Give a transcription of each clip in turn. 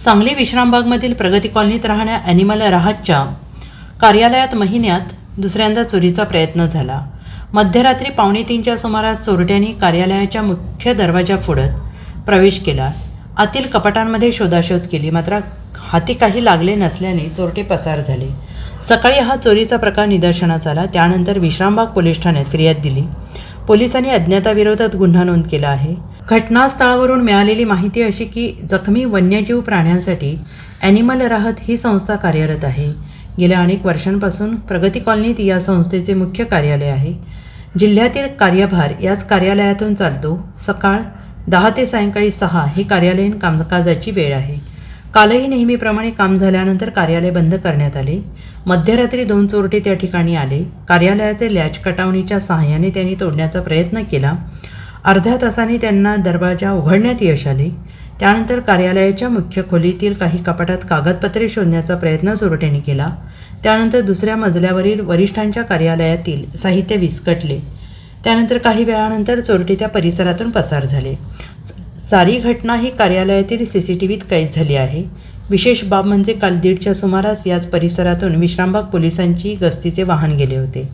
सांगली विश्रामबागमधील प्रगती कॉलनीत राहण्या ॲनिमल राहतच्या कार्यालयात महिन्यात दुसऱ्यांदा चोरीचा प्रयत्न झाला. मध्यरात्री पावणे तीनच्या सुमारास चोरट्यांनी कार्यालयाच्या मुख्य दरवाजा फोडत प्रवेश केला. आतील कपाटांमध्ये शोधाशोध केली मात्र हाती काही लागले नसल्याने चोरटे पसार झाले. सकाळी हा चोरीचा प्रकार निदर्शनास आला. त्यानंतर विश्रामबाग पोलीस ठाण्यात फिर्याद दिली. पोलिसांनी अज्ञाताविरोधात गुन्हा नोंद केला आहे. घटनास्थळावरून मिळालेली माहिती अशी की जखमी वन्यजीव प्राण्यांसाठी ॲनिमल राहत ही संस्था कार्यरत आहे. गेल्या अनेक वर्षांपासून प्रगती कॉलनीत या संस्थेचे मुख्य कार्यालय आहे. जिल्ह्यातील कार्यभार याच कार्यालयातून चालतो. सकाळ दहा ते सायंकाळी सहा ही कार्यालयीन कामकाजाची वेळ आहे. कालही नेहमीप्रमाणे काम झाल्यानंतर कार्यालय बंद करण्यात आले. मध्यरात्री दोन चोरटे त्या ठिकाणी आले. कार्यालयाचे लॅच कटावणीच्या सहाय्याने त्यांनी तोडण्याचा प्रयत्न केला. अर्ध्या तासाने त्यांना दरवाजा उघडण्यात यश आले. त्यानंतर कार्यालयाच्या मुख्य खोलीतील काही कपाटात कागदपत्रे शोधण्याचा प्रयत्न सुरटेने केला. त्यानंतर दुसऱ्या मजल्यावरील वरिष्ठांच्या कार्यालयातील साहित्य विस्कटले. त्यानंतर काही वेळानंतर चोरटे त्या परिसरातून पसार झाले. सारी घटना ही कार्यालयातील सी सी टी व्हीत कैद झाली आहे. विशेष बाब म्हणजे काल दीडच्या सुमारास याच परिसरातून विश्रामबाग पोलिसांची गस्तीचे वाहन गेले होते.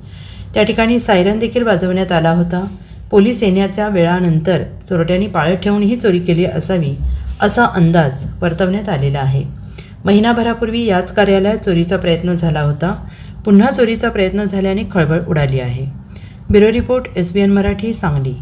त्या ठिकाणी सायरन देखील वाजवण्यात आला होता. पोलीस येण्याच्या वेळानंतर चोरट्यांनी पाळत ठेवून ही चोरी केली असावी असा अंदाज वर्तवण्यात आलेला आहे. महिनाभरापूर्वी याच कार्यालयात चोरीचा प्रयत्न झाला होता. पुन्हा चोरीचा प्रयत्न झाल्याने खळबळ उडाली आहे. Bureau report S B N Marathi Sangli.